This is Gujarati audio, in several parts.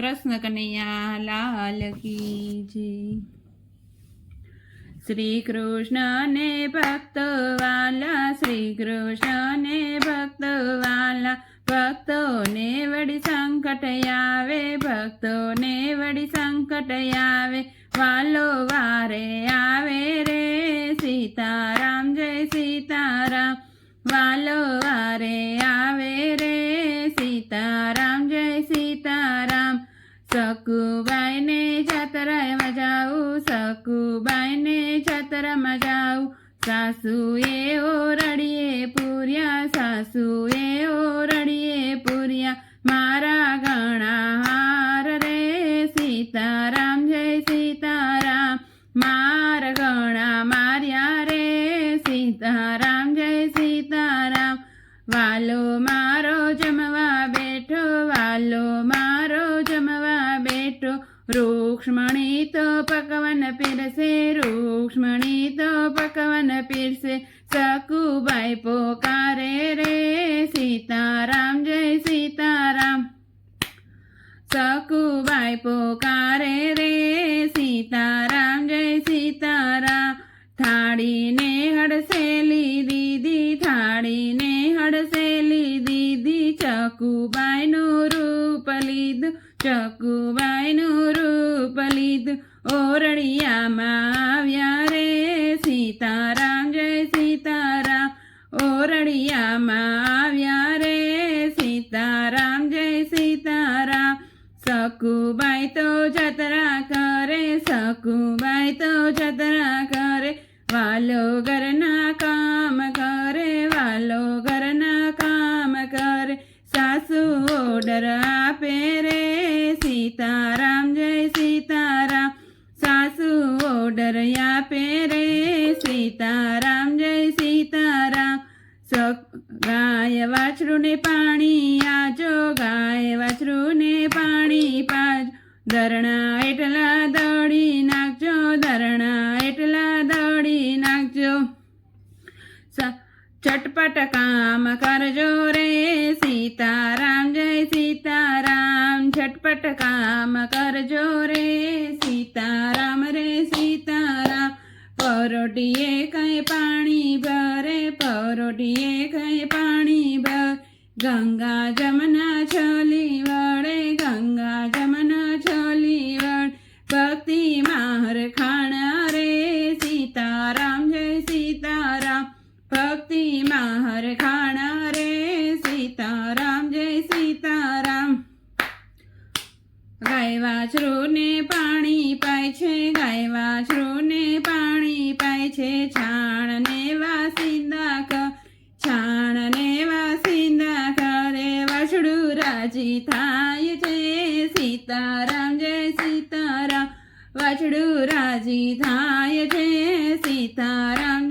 કૃષ્ણ કનૈયા લાલ કી જય શ્રી કૃષ્ણને ભક્ત વાલા, શ્રી કૃષ્ણને ભક્ત વાલા. ભક્તોને વડી સંકટ આવે, ભક્તોને વડી સંકટ આવે. વાલો વારે આવે રે, સીતારામ, જય સીતારામ. વાલો વારે આવે રે, સીતારામ. સકુબાઈને જાત્રામાં જાઉં સકુબાઈને જાત્રામાં જાઉં સાસુએ ઓરડીએ પૂર્યા સાસુએ ઓરડીએ રૂક્ષ્મણી તો પકવન પીરસે રૂક્ષ્મણી તો પકવન પીરસે. સકુબાઈ પોકારે રે, સીતારામ, જય સીતારામ. સકુબાઈ પોકારે રે, સીતારામ, જય સીતારામ. થાળીને હડસેલી દીદી, થાળીને હડસેલી દીદી ચકુબાઈનું રૂપ લીધું, ચકુબાઈનું રૂપ લીધું. ઓરડિયામાં આવ્યા રે સીતારામ, જય સીતારામ. ઓરડિયામાં આવ્યા રે સીતારામ, જય સીતારામ. સકુબાઈ તો જતરા કરે, સકુબાઈ તો જતરા કરે. વાલો ઘરના કામ ઓર્ડર આપે રે સીતારામ જય સીતારામ સાસુ ઓર્ડર આપે રે સીતારામ જય સીતારામ ગાય વાછરૂને પાણી આજો ગાય વાછરૂને પાણી પાજ ધરણા એટલા દળી નાખજો ધરણા એટલા દળી નાખજો ચટપટ કામ કરજો ઝટપટ કામ કરજો રે, સીતારામ રે, સીતારામ. પરોટીએ કઈ પાણી ભરે પરોટીએ કઈ પાણી ભર. ગંગા જમના છલી ગાય વાછરુને પાણી પાય છે ગાય વાછરુને પાણી પાય છે. છાણ ને વાસિંદા ક છાણ ને વાસિંદા કરે વાછડું રાજી થાય છે. સીતારામ જય સીતારામ, વાછડું રાજી થાય છે. સીતારામ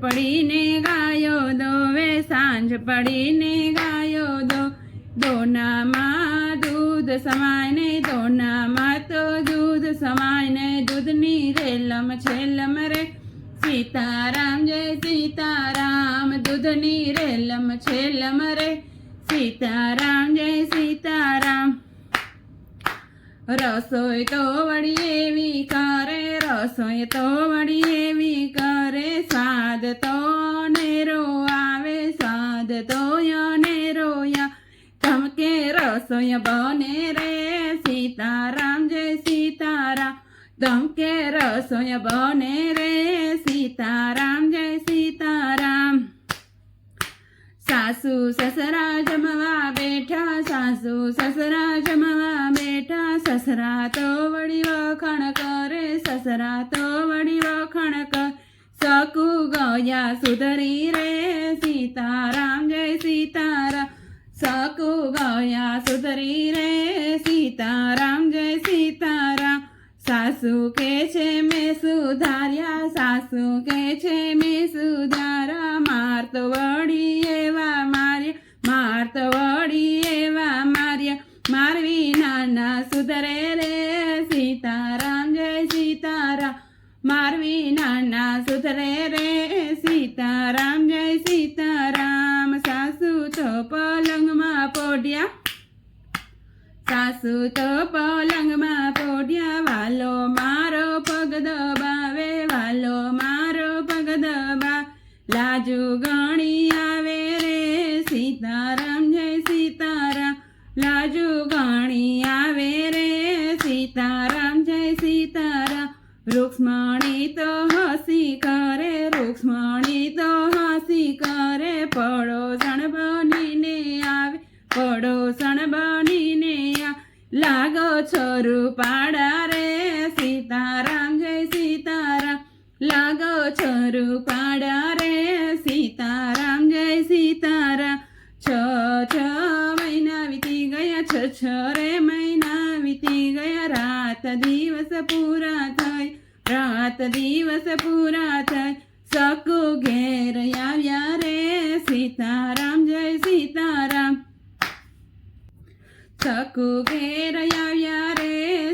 પડીને ગાયો દોવે સાંજ પડીને ગાયો દો. દોનામાં દૂધ સમાય ને દોનામાં તો દૂધ સમાય ને દૂધની રેલમ છેલમ રે. સીતારામ, જય સીતારામ. દૂધની રેલમ છેલમ રે. સીતારામ, જય સીતારામ. રસોઈ તો વળી એવી કરે, રસોઈ તો વળી એવી રસોઈ બને રે સીતારામ, જય સીતારામ. ધમકે રસોઈ બને રે સીતારામ, જય સીતારામ. સાસુ સસરા જમવા બેઠા, સાસુ સસરા જમવા બેઠા. સસરા તો વળી વખાણ કરે, સસરા તો વળી વખાણ કર. સકુ ગયા સુધરી રે સીતારામ, જય સીતારામ. સકુ ગયા સુધરી રે સીતારામ જય સીતારામ સાસુ કે છે મેં સુધાર્યા સાસુ કે છે મેં સુધારા માર તો વળી એવા માર્યા માર તો વળી એવા માર્યા મારવી નાના સુધરે રે સીતારામ જય સીતારામ મારવી નાના સુધરે રે સીતારામ જય સીતારામ સાસુ તો પલંગમાં પોઢ્યા સાસુ તો પલંગમાં પોઢ્યા વાલો મારો પગ દબાવે, વાલો મારો પગ દબા. લાજુ ગણી આવે રે સીતારામ, જય સીતારામ. લાજુ ગણી આવે રે સીતારામ, જય સીતારામ. રૂક્ષ્મણી તો હસી કરે, રૂક્ષ્મણી તો હસી કરે પડોસણ લાગો પાડા રે સીતારામ, જય સીતારામ. લાગો છોરુ પાડા રે સીતારામ, જય સીતારામ. છ છ મહિના વીતી ગયા, છ છ રે મહિના વીતી ગયા. રાત દિવસ પૂરા થઈ, રાત દિવસ પૂરા થઈ સકુ ઘેર આવ્યા રે સીતારામ જય સીતારામ સકુ ઘેર આવ્યા રે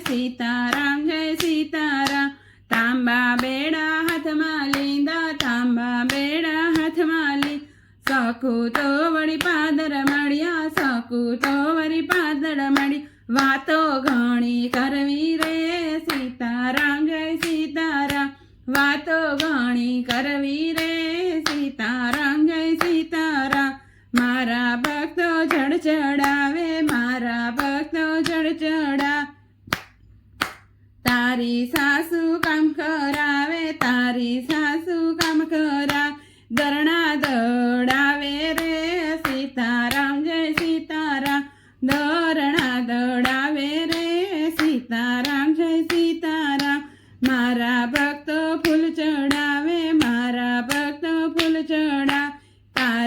સીતારામ જય સીતારામ તાંબા બેડા હાથમાં લીંદા તાંબા બેડા હાથમાં લી સકુ પાદર મળ્યા સકુ તો વળી પાદર મળી વાતો ઘણી કરવી રે સીતારામ જય સીતારામ વાતો ઘણી કરવી રે સીતારામ જય સીતારામ મારા ભક્તો જડ ચડાવે મારા ભક્તો ચડચડા તારી સાસુ કામ કરાવે તારી સાસુ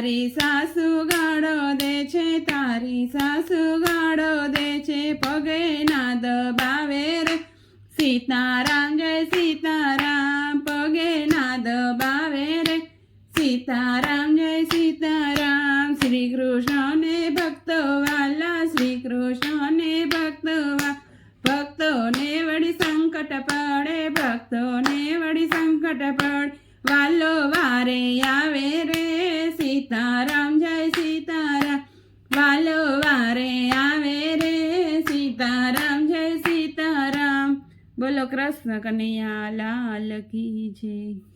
તારી સાસુ ગાળો દે છે, તારી સાસુ ગાળો દે છે, પગે ના દબાવે રે. સીતારામ જય સીતારામ, પગે ના દબાવે રે. સીતારામ જય સીતારામ, શ્રી કૃષ્ણને ભક્તો વાલા શ્રી કૃષ્ણને ભક્તો ભક્તોને વળી સંકટ પડે, ભક્તોને વળી સંકટ પડે. વાલો વારે આવે સીતારામ, જય સીતારામ. વાલો વારે આવે રે સીતારામ, જય સીતારામ. બોલો કૃષ્ણ કનૈયા, લાલ કી જય.